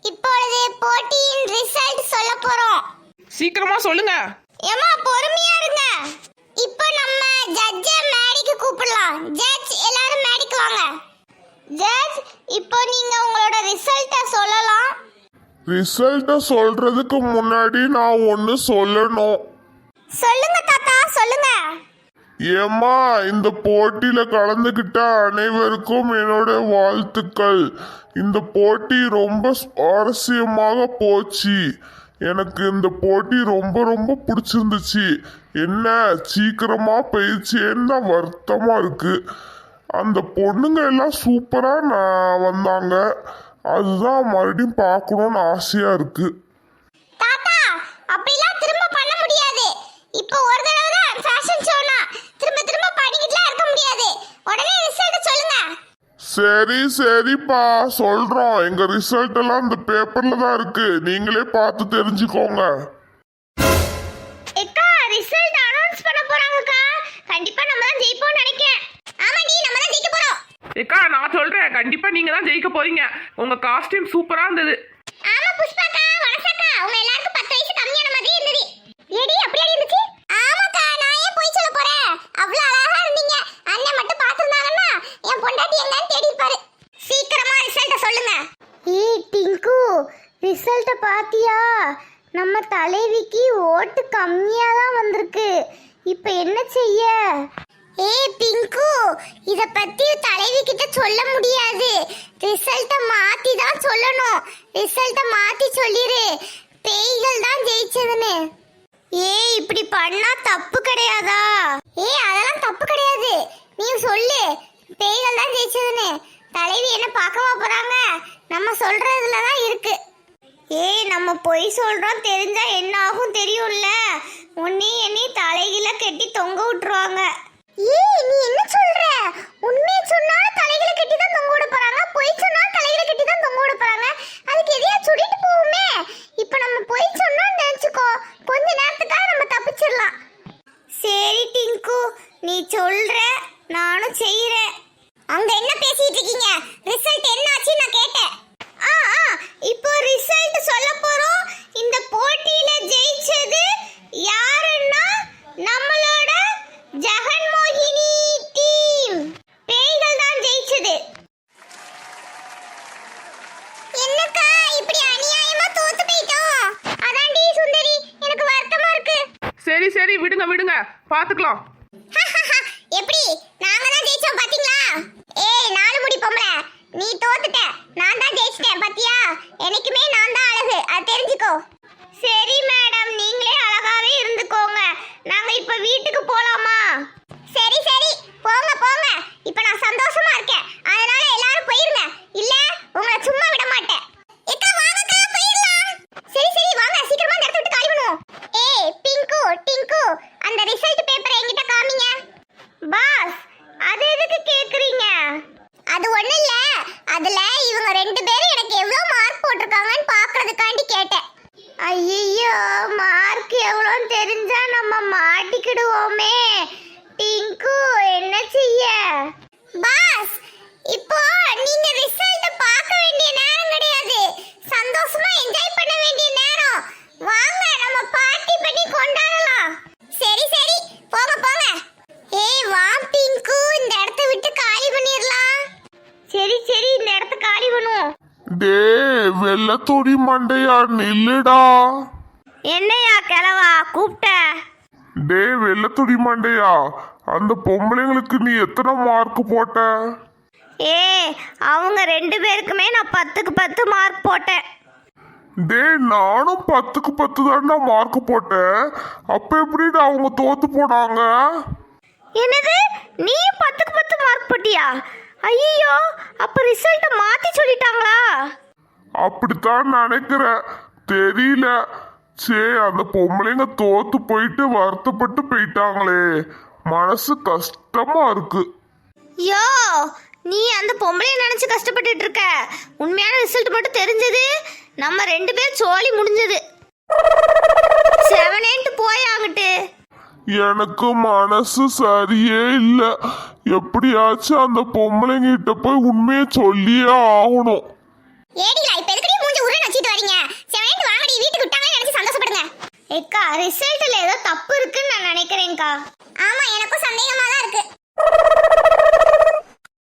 இப்பொழுது போட்டியின் ரிசல்ட் சொல்ல போறோம். சீக்கிரமா சொல்லுங்க. ஏமா பொறுமையா இருங்க. இப்போ நம்ம ஜட்ஜ மேடைக்கு கூப்பிடலாம். ஜட்ஜ் எல்லாரும் மேடைக்கு வாங்க. ஜட்ஜ் இப்போ நீங்க உங்களோட ரிசல்ட்ட சொல்லலாம். ரிசல்ட்டை சொல்றதுக்கு முன்னாடி நான் ஒன்று சொல்லணும். சொல்லுங்க தாத்தா சொல்லுங்க. ஏம்மா இந்த போட்டியில கலந்துக்கிட்ட அனைவருக்கும் என்னோட வாழ்த்துக்கள். இந்த போட்டி ரொம்ப சுவாரஸ்யமாக போச்சு. எனக்கு இந்த போட்டி ரொம்ப ரொம்ப பிடிச்சிருந்துச்சு. என்ன சீக்கிரமா போயிடுச்சேன்னு தான் வருத்தமா இருக்கு. அந்த பொண்ணுங்க எல்லாம் சூப்பரா நான் வந்தாங்க. அதுதான் மறுபடியும் பார்க்கணும்னு ஆசையா இருக்கு தாத்தா அப்படிலாம் திரும்ப பண்ண முடியாது இப்போ ஒரு தடவை தான் ஃபேஷன் ஷோனா திரும்ப திரும்ப பண்ணிக்கிட்டுலாம் இருக்க முடியாது உடனே ரிசல்ட் சொல்லுங்க சரி சரிப்பா. சொல்றோம். எங்க ரிசல்ட் எல்லாம் இந்த பேப்பர்ல தான் இருக்கு. நீங்களே பார்த்து தெரிஞ்சுக்கோங்க. எக்கா ரிசல்ட் அனௌன்ஸ் பண்ண போறாங்கக்கா. கண்டிப்பா நம்ம தான் ஜெயிப்போம்னு நினைக்கிறேன். ஆமாடி நம்ம தான் ஜெயிக்க போறோம். ஏக்கா நான் சொல்றேன். கண்டிப்பா நீங்க தான் ஜெயிக்க போறீங்க. உங்க காஸ்டியூம் சூப்பரா இருந்தது. சொல்லுங்க. ஏய் டிங்கு ரிசல்ட்ட பாத்தியா? நம்ம தலைவிக்கு ஓட்டு கம்மியா தான் வந்திருக்கு. இப்போ என்ன செய்ய? ஏய் பிங்கு இத பத்தி தலைவி கிட்ட சொல்ல முடியாது. ரிசல்ட்ட மாத்தி தான் சொல்லணும். ரிசல்ட்ட மாத்தி சொல்லிரு. பேய்கள் தான் ஜெயிச்சதுன்னு. ஏய் இப்படி பண்ணா தப்பு கிடையாதா? ஏய் அதெல்லாம் தப்பு கிடையாது. நீ சொல்லு. பேய்கள் தான் ஜெயிச்சதுன்னு தலைவி என்ன பார்க்கவா போறாங்க நம்ம சொல்றதுல தான் இருக்கு. ஏய் நம்ம பொய் சொல்றோம் தெரிஞ்சா என்ன ஆகும் தெரியும்ல? உன்னி என்னி தலைகில கட்டி தொங்க விட்டுருவாங்க. ஏய் நீ என்ன சொல்ற? உண்மையை சொன்னா தலைகில கட்டி தான் தொங்க விட போறாங்க. பொய் சொன்னா தலைகில கட்டி தான் தொங்க விட போறாங்க. அதுக்கு எதையா சுடிட்டு போகுமே? இப்போ நம்ம பொய் சொன்னோம்னு நினைச்சுக்கோ. கொஞ்ச நேரத்துக்காக நம்ம தப்பிச்சிடலாம். சரி டிங்கு. நீ சொல்ற நானும் செய்யறேன் அங்க என்ன பேசிட்டு இருக்கீங்க? ரிசல்ட் என்ன ஆச்சு நான் கேட்டேன் ஆ ஆ இப்போ ரிசல்ட் சொல்ல போறோம் இந்த போட்டியில ஜெயிச்சது யாருன்னா நம்மளோட ஜெகன்மோகினி டீம் பேய்கள் தான் ஜெயிச்சது என்னக்கா இப்படி அநியாயமா தோத்து போயிட்டோம் அதான்டி சுந்தரி எனக்கு வருத்தமா இருக்கு சரி சரி விடுங்க விடுங்க. பாத்துக்கலாம். எப்படி? நாங்க தான் ஜெயிச்சோம் பாத்தீங்களா? ஏய் நாலு முடி பொம்பளை. நீ தோத்துட்ட. நான் தான் ஜெயிச்சிட்டேன் பாத்தியா? எனக்குமே நான் தான் அழகு. அது தெரிஞ்சுக்கோ. சரி மேடம். நீங்களே அழகாவே இருந்துக்கோங்க. நாங்க இப்ப வீட்டுக்கு போலாமா? சரி சரி. போங்க போங்க. இப்ப நான் சந்தோஷமா இருக்கேன் அதனால எல்லாரும் போயிருங்க இல்ல உங்களை சும்மா விட மாட்டேன் எக்கா வாங்கக்கா போயிடலாம் சரி சரி வாங்க சீக்கிரமா இந்த இடத்த விட்டு காலி பண்ணுவோம் ஏய் பிங்கு டிங்கு அந்த ரிசல்ட் பேப்பரை என்கிட்ட காமிங்க பாஸ் அது எதுக்கு கேக்குறீங்க அது ஒண்ணு இல்ல அதுல இவங்க ரெண்டு பேரும் எனக்கு எவ்வளவு மார்க் போட்டிருக்காங்கன்னு பாக்குறதுக்காண்டி கேட்டேன் ஐயோ மார்க் எவ்வளோன்னு தெரிஞ்சா நம்ம மாட்டிக்கிடுவோமே. டிங்கு என்ன செய்ய? பாஸ் இப்போ நீங்க ரிசல்ட் பார்க்க வேண்டிய நேரம் கிடையாது. சந்தோஷமா என்ஜாய் பண்ண வேண்டிய நேரம். வாங்க நம்ம பார்ட்டி பண்ணி கொண்டாடலாம். சரி சரி போங்க போங்க. ஏய் வா பிங்கு இந்த இடத்த விட்டு காலி பண்ணிடலாம். சரி சரி இந்த இடத்த காலி பண்ணுவோம். டே வெள்ளத்தோடி மண்டையா நில்லுடா. என்னையா கிளவா கூப்பிட்ட? டே வெள்ளத்தொடி மண்டையா? அந்த பொம்பளைங்களுக்கு நீ எத்தனை மார்க் போட்ட? ஏ அவங்க ரெண்டு பேருக்குமே நான் பத்துக்கு பத்து மார்க் போட்டேன். டே நானும் பத்துக்கு பத்து தான்டா மார்க் போட்டேன். அப்ப எப்படிடா அவங்க தோத்து போனாங்க? என்னது? நீயும் பத்துக்கு பத்து மார்க் போட்டியா? ஐயோ அப்ப ரிசல்ட்டை மாத்தி சொல்லிட்டாங்களா? அப்படித்தான் நினைக்கிறேன். தெரியல. சே அந்த பொம்பளைங்க தோத்து போயிட்டு வருத்தப்பட்டு போயிட்டாங்களே. மனசு கஷ்டமா இருக்கு. யோ நீ அந்த பொம்பளைய நினைச்சு கஷ்டப்பட்டுட்டு இருக்க. உண்மையான ரிசல்ட் மட்டும் தெரிஞ்சது நம்ம ரெண்டு பேர் சோலி முடிஞ்சது. செவனேன்ட்டு போய் ஆகட்டு. எனக்கு மனசு சரியே இல்ல. எப்படியாச்சும் அந்த பொம்பளைங்கிட்ட போய் உண்மையை சொல்லியே ஆகணும். ஏடிலா ஏக்கா ரிசல்ட்ல ஏதோ தப்பு இருக்குன்னு நான் நினைக்கிறேன்க்கா. ஆமா எனக்கும் சந்தேகமா தான் இருக்கு.